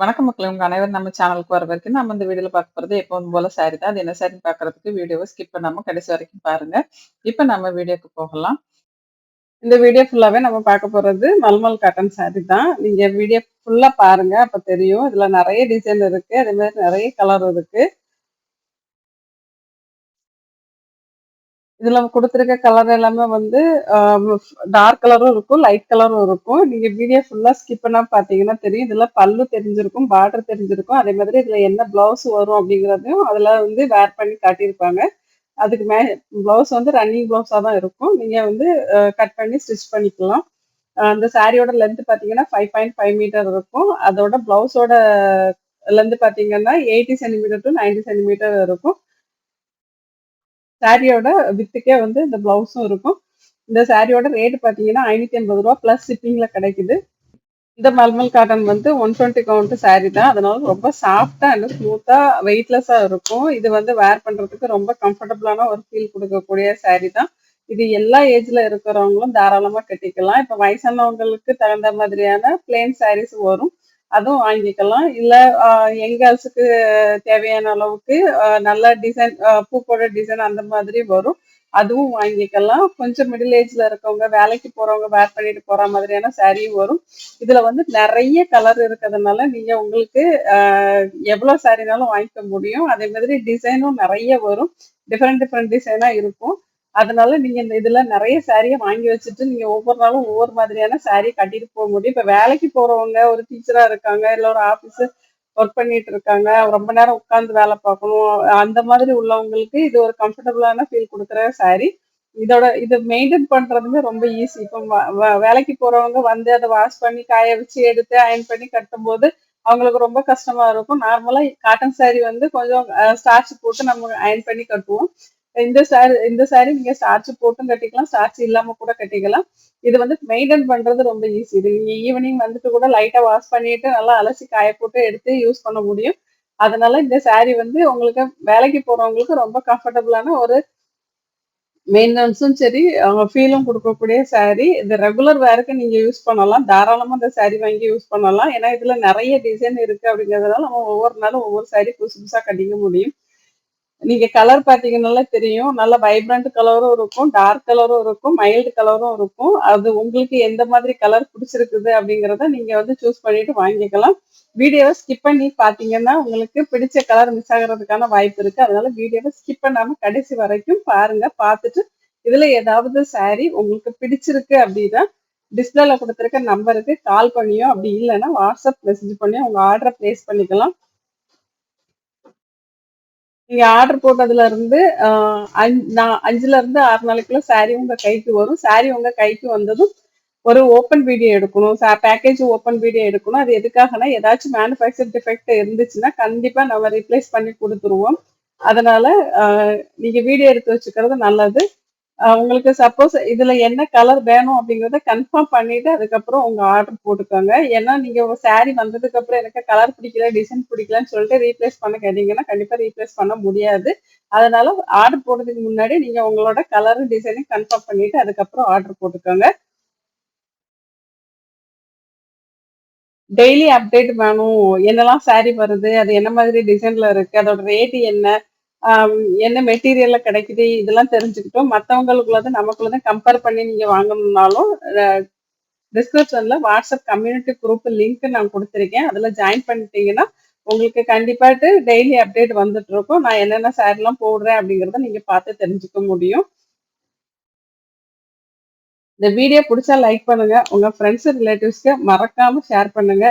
வணக்கம் மக்கள் உங்க அனைவரும் நம்ம சேனலுக்கு வர வரைக்கும் நம்ம இந்த வீடியோல பார்க்க போறது எப்பவும் போல சாரி தான். அது என்ன சாரின்னு பாக்குறதுக்கு வீடியோவை ஸ்கிப் பண்ணாம கடைசி வரைக்கும் பாருங்க. இப்ப நம்ம வீடியோக்கு போகலாம். இந்த வீடியோ ஃபுல்லாவே நம்ம பார்க்க போறது மல்மல் காட்டன் சாரி தான். நீங்க வீடியோ ஃபுல்லா பாருங்க. அப்ப தெரியும். இதுல நிறைய டிசைன் இருக்கு. அதே மாதிரி நிறைய கலர் இருக்கு. இதுல கொடுத்துருக்க கலர் எல்லாமே வந்து டார்க் கலரும் இருக்கும், லைட் கலரும் இருக்கும். நீங்க வீடியோ ஃபுல்லா ஸ்கிப் பண்ணா பார்த்தீங்கன்னா தெரியும். இதுல பல்லு தெரிஞ்சிருக்கும், பார்டர் தெரிஞ்சிருக்கும். அதே மாதிரி இதுல என்ன ப்ளவுஸ் வரும் அப்படிங்கிறதையும் அதுல வந்து வேர் பண்ணி காட்டியிருப்பாங்க. அதுக்கு மே ப்ளவுஸ் வந்து ரன்னிங் பிளவுஸா தான் இருக்கும். நீங்க வந்து கட் பண்ணி ஸ்டிச் பண்ணிக்கலாம். அந்த சாரியோட லென்த் பார்த்தீங்கன்னா 5.5 மீட்டர் இருக்கும். அதோட ப்ளவுஸோட லென்த் பார்த்தீங்கன்னா 80 சென்டிமீட்டர் டு நைன்டி சென்டிமீட்டர் இருக்கும். சாரியோட வித்துக்கே வந்து இந்த ப்ளவுஸும் இருக்கும். இந்த சாரியோட ரேட் பார்த்தீங்கன்னா ரூ. 580 பிளஸ் ஷிப்பிங்ல கிடைக்குது. இந்த மல்மல் காட்டன் வந்து 120 கவுண்ட் சாரி தான். அதனால ரொம்ப சாஃப்டா அண்ட் ஸ்மூத்தா வெயிட்லெஸ்ஸா இருக்கும். இது வந்து வேர் பண்றதுக்கு ரொம்ப கம்ஃபர்டபுளான ஒரு ஃபீல் கொடுக்கக்கூடிய சாரி தான். இது எல்லா ஏஜ்ல இருக்கிறவங்களும் தாராளமா கட்டிக்கலாம். இப்ப வயசானவங்களுக்கு தகுந்த மாதிரியான பிளேன் சாரீஸ் வரும். அதுவும் வாங்கிக்கலாம். இல்லை எங்கள்ஸுக்கு தேவையான அளவுக்கு நல்ல டிசைன் பூக்கோட டிசைன் அந்த மாதிரி வரும். அதுவும் வாங்கிக்கலாம். கொஞ்சம் மிடில் ஏஜ்ல இருக்கவங்க, வேலைக்கு போறவங்க வேர் பண்ணிட்டு போற மாதிரியான சாரியும் வரும். இதுல வந்து நிறைய கலர் இருக்கிறதுனால நீங்க உங்களுக்கு எவ்வளோ சாரினாலும் வாங்கிக்க முடியும். அதே மாதிரி டிசைனும் நிறைய வரும். டிஃப்ரெண்ட் டிஃப்ரெண்ட் டிசைனா இருக்கும். அதனால நீங்க இந்த இதுல நிறைய சாரியை வாங்கி வச்சுட்டு நீங்க ஒவ்வொரு நாளும் ஒவ்வொரு மாதிரியான சாரியை கட்டிட்டு போக முடியும். இப்ப வேலைக்கு போறவங்க, ஒரு டீச்சரா இருக்காங்க, இல்ல ஒரு ஆபீஸ் ஒர்க் பண்ணிட்டு இருக்காங்க. ரொம்ப நேரம் உட்காந்து வேலை பார்க்கணும். அந்த மாதிரி உள்ளவங்களுக்கு இது ஒரு கம்ஃபர்டபுளான ஃபீல் கொடுக்குற சாரி. இதோட இது மெயின்டைன் பண்றதுமே ரொம்ப ஈஸி. இப்போ வ வேலைக்கு போறவங்க வந்து அதை வாஷ் பண்ணி, காய வச்சு, எடுத்து அயன் பண்ணி கட்டும்போது அவங்களுக்கு ரொம்ப கஷ்டமா இருக்கும். நார்மலா காட்டன் சாரி வந்து கொஞ்சம் ஸ்டார்ச் போட்டு நம்ம அயர்ன் பண்ணி கட்டுவோம். இந்த சாரி இந்த சாரி நீங்க ஸ்டார்ச் போட்டும் கட்டிக்கலாம், ஸ்டார்ச் இல்லாம கூட கட்டிக்கலாம். இது வந்து மெயின்டைன் பண்றது ரொம்ப ஈஸி. இது நீங்க ஈவினிங் வந்துட்டு கூட லைட்டா வாஷ் பண்ணிட்டு, நல்லா அலசி காய போட்டு எடுத்து யூஸ் பண்ண முடியும். அதனால இந்த சாரி வந்து உங்களுக்கு வேலைக்கு போறவங்களுக்கு ரொம்ப கம்ஃபர்டபுளான ஒரு மெயின்டனன்ஸும் சரி, அவங்க ஃபீலும் கொடுக்கக்கூடிய சாரி. இது ரெகுலர் வேருக்கு நீங்க யூஸ் பண்ணலாம். தாராளமா இந்த சாரி வாங்கி யூஸ் பண்ணலாம். ஏன்னா இதுல நிறைய டிசைன் இருக்கு அப்படிங்கிறதுனால நம்ம ஒவ்வொரு நாளும் ஒவ்வொரு சாரி புதுசு புதுசா கட்டிக்க முடியும். நீங்க கலர் பாத்தீங்கன்னா தெரியும். நல்ல வைப்ரண்ட் கலரும் இருக்கும், டார்க் கலரும் இருக்கும், மைல்டு கலரும் இருக்கும். அது உங்களுக்கு எந்த மாதிரி கலர் பிடிச்சிருக்குது அப்படிங்கிறத நீங்க வந்து சூஸ் பண்ணிட்டு வாங்கிக்கலாம். வீடியோவை ஸ்கிப் பண்ணி பார்த்தீங்கன்னா, உங்களுக்கு பிடிச்ச கலர் மிஸ் ஆகிறதுக்கான வாய்ப்பு இருக்கு. அதனால வீடியோவை ஸ்கிப் பண்ணாம கடைசி வரைக்கும் பாருங்க. பார்த்துட்டு இதுல ஏதாவது சாரி உங்களுக்கு பிடிச்சிருக்கு அப்படின்னா, டிஸ்பிளேல கொடுத்துருக்க நம்பருக்கு கால் பண்ணியோ, அப்படி இல்லைன்னா வாட்ஸ்அப் மெசேஜ் பண்ணியோ உங்க ஆர்டரை பிளேஸ் பண்ணிக்கலாம். நீங்க ஆர்டர் போட்டதுல இருந்து நான் 5லருந்து 6 நாளைக்குள்ள சாரி உங்க கைக்கு வரும். சாரி உங்க கைக்கு வந்ததும் ஒரு ஓப்பன் வீடியோ எடுக்கணும். பேக்கேஜ் ஓப்பன் வீடியோ எடுக்கணும். அது எதுக்காகன்னா, ஏதாச்சும் மேனுஃபேக்சர் டிஃபெக்ட் இருந்துச்சுன்னா, கண்டிப்பா நம்ம ரீப்ளேஸ் பண்ணி கொடுத்துருவோம் அதனால நீங்கள் நீங்க வீடியோ எடுத்து வச்சுக்கிறது நல்லது. உங்களுக்கு சப்போஸ் இதுல என்ன கலர் வேணும் அப்படிங்கிறத கன்ஃபார்ம் பண்ணிட்டு, அதுக்கப்புறம் உங்க ஆர்டர் போட்டுக்கோங்க. ஏன்னா நீங்க உங்க சாரி வந்ததுக்கப்புறம் எனக்கு கலர் பிடிக்கல, டிசைன் பிடிக்கலன்னு சொல்லிட்டு ரீப்ளேஸ் பண்ண கேட்டீங்கன்னா, கண்டிப்பா ரீப்ளேஸ் பண்ண முடியாது. அதனால ஆர்டர் போடுறதுக்கு முன்னாடி நீங்க உங்களோட கலர், டிசைனையும் கன்ஃபார்ம் பண்ணிட்டு அதுக்கப்புறம் ஆர்டர் போட்டுக்கோங்க. டெய்லி அப்டேட் வேணும். என்னெல்லாம் சாரி வருது, அது என்ன மாதிரி டிசைன்ல இருக்கு, அதோட ரேட் என்ன, என்ன மெட்டீரியல்ல கிடைக்குது, இதெல்லாம் தெரிஞ்சுக்கிட்டோம். மற்றவங்களுக்குள்ளது நமக்குள்ளத கம்பேர் பண்ணி நீங்க வாங்கணும்னாலும், டிஸ்கிரிப்ஷன்ல வாட்ஸ்அப் கம்யூனிட்டி குரூப் லிங்க் நான் கொடுத்துருக்கேன் அதுல ஜாயின் பண்ணிட்டீங்கன்னா, உங்களுக்கு கண்டிப்பாட்டு டெய்லி அப்டேட் வந்துட்டு இருக்கும். நான் என்னென்ன சாரிலாம் போடுறேன் அப்படிங்கிறத நீங்க பார்த்து தெரிஞ்சுக்க முடியும். இந்த வீடியோ பிடிச்சா லைக் பண்ணுங்க. உங்க ஃப்ரெண்ட்ஸ், ரிலேட்டிவ்ஸ்க்கு மறக்காம ஷேர் பண்ணுங்க.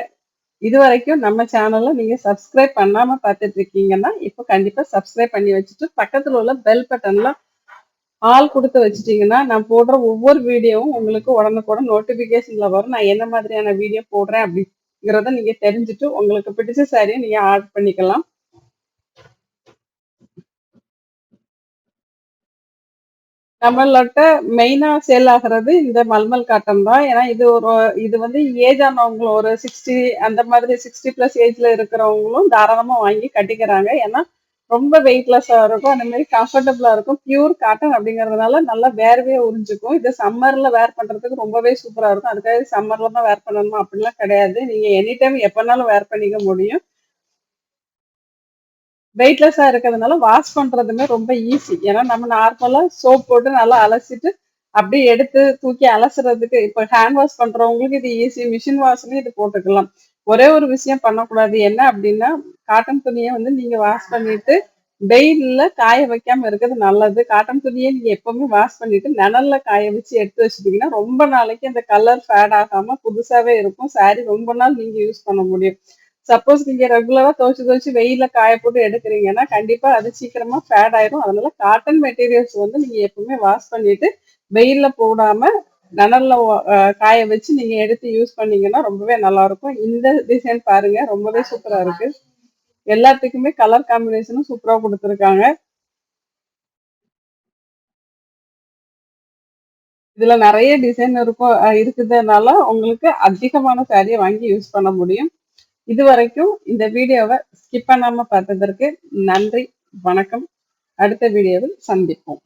இது வரைக்கும் நம்ம சேனல நீங்க சப்ஸ்கிரைப் பண்ணாம பார்த்துட்டு இருக்கீங்கன்னா, இப்போ கண்டிப்பா சப்ஸ்கிரைப் பண்ணி வச்சுட்டு, பக்கத்துல உள்ள பெல் பட்டன்ல ஆல் கொடுத்து வச்சுட்டீங்கன்னா, நான் போடுற ஒவ்வொரு வீடியோவும் உங்களுக்கு உடனுக்குடன் நோட்டிஃபிகேஷனில் வரும். நான் என்ன மாதிரியான வீடியோ போடுறேன் அப்படிங்கிறத நீங்க தெரிஞ்சுட்டு, உங்களுக்கு பிடிச்ச சாரியை நீங்க ஆர்டர் பண்ணிக்கலாம். நம்மளட்ட மெயினா சேல் ஆகிறது இந்த மல்மல் காட்டன் தான். ஏன்னா இது ஒரு இது வந்து ஏஜ் ஆனவங்களும் ஒரு 60 அந்த மாதிரி 60 பிளஸ் ஏஜ்ல இருக்கிறவங்களும் தாராளமா வாங்கி கட்டிக்கிறாங்க. ஏன்னா ரொம்ப வெயிட்லெஸ்ஸா இருக்கும். அந்த மாதிரி கம்ஃபர்டபுளா இருக்கும். பியூர் காட்டன் அப்படிங்கறதுனால நல்லா வேர்வே உறிஞ்சுக்கும். இது சம்மர்ல வேர் பண்றதுக்கு ரொம்பவே சூப்பரா இருக்கும். அதுக்காக சம்மர்ல தான் வேர் பண்ணணுமா? அப்படிலாம் கிடையாது. நீங்க எனி டைம் எப்பனாலும் வேர் பண்ணிக்க முடியும். வெயிட்லெஸ்ஸா இருக்கிறதுனால வாஷ் பண்றதுமே ரொம்ப ஈஸி ஏன்னா நம்ம நார்மலா சோப் போட்டு நல்லா அலசிட்டு அப்படியே எடுத்து தூக்கி அலசுறதுக்கு இப்ப ஹேண்ட் வாஷ் பண்றவங்களுக்கு இது ஈஸி மிஷின் வாஷ்லயும் இது போட்டுக்கலாம். ஒரே ஒரு விஷயம் பண்ணக்கூடாது. என்ன அப்படின்னா காட்டன் துணியை வந்து நீங்க வாஷ் பண்ணிட்டு வெயில்ல காய வைக்காம இருக்கிறது நல்லது. காட்டன் துணியை நீங்க எப்பவுமே வாஷ் பண்ணிட்டு நிழல்ல காய வச்சு எடுத்து வச்சுட்டீங்கன்னா ரொம்ப நாளைக்கு அந்த கலர் ஃபேட் ஆகாம புதுசாவே இருக்கும். சாரி ரொம்ப நாள் நீங்க யூஸ் பண்ண முடியும். சப்போஸ் நீங்க ரெகுலரா துவைச்சு துவைச்சு வெயில காய போட்டு எடுக்கிறீங்கன்னா கண்டிப்பா அது சீக்கிரமா ஃபேட் ஆயிரும். அதனால காட்டன் மெட்டீரியல்ஸ் வந்து நீங்க எப்பவுமே வாஷ் பண்ணிட்டு வெயில்ல போடாம நனல்ல காய வச்சு நீங்க எடுத்து யூஸ் பண்ணீங்கன்னா ரொம்பவே நல்லா இருக்கும் இந்த டிசைன் பாருங்க ரொம்பவே சூப்பரா இருக்கு. எல்லாத்துக்குமே கலர் காம்பினேஷனும் சூப்பரா கொடுத்துருக்காங்க. இதுல நிறைய டிசைன் இருக்கும் இருக்குதுனால உங்களுக்கு அதிகமான சாரியை வாங்கி யூஸ் பண்ண முடியும். இது வரைக்கும் இந்த வீடியோவை ஸ்கிப் பண்ணாமல் பார்த்ததற்கு நன்றி வணக்கம். அடுத்த வீடியோவில் சந்திப்போம்.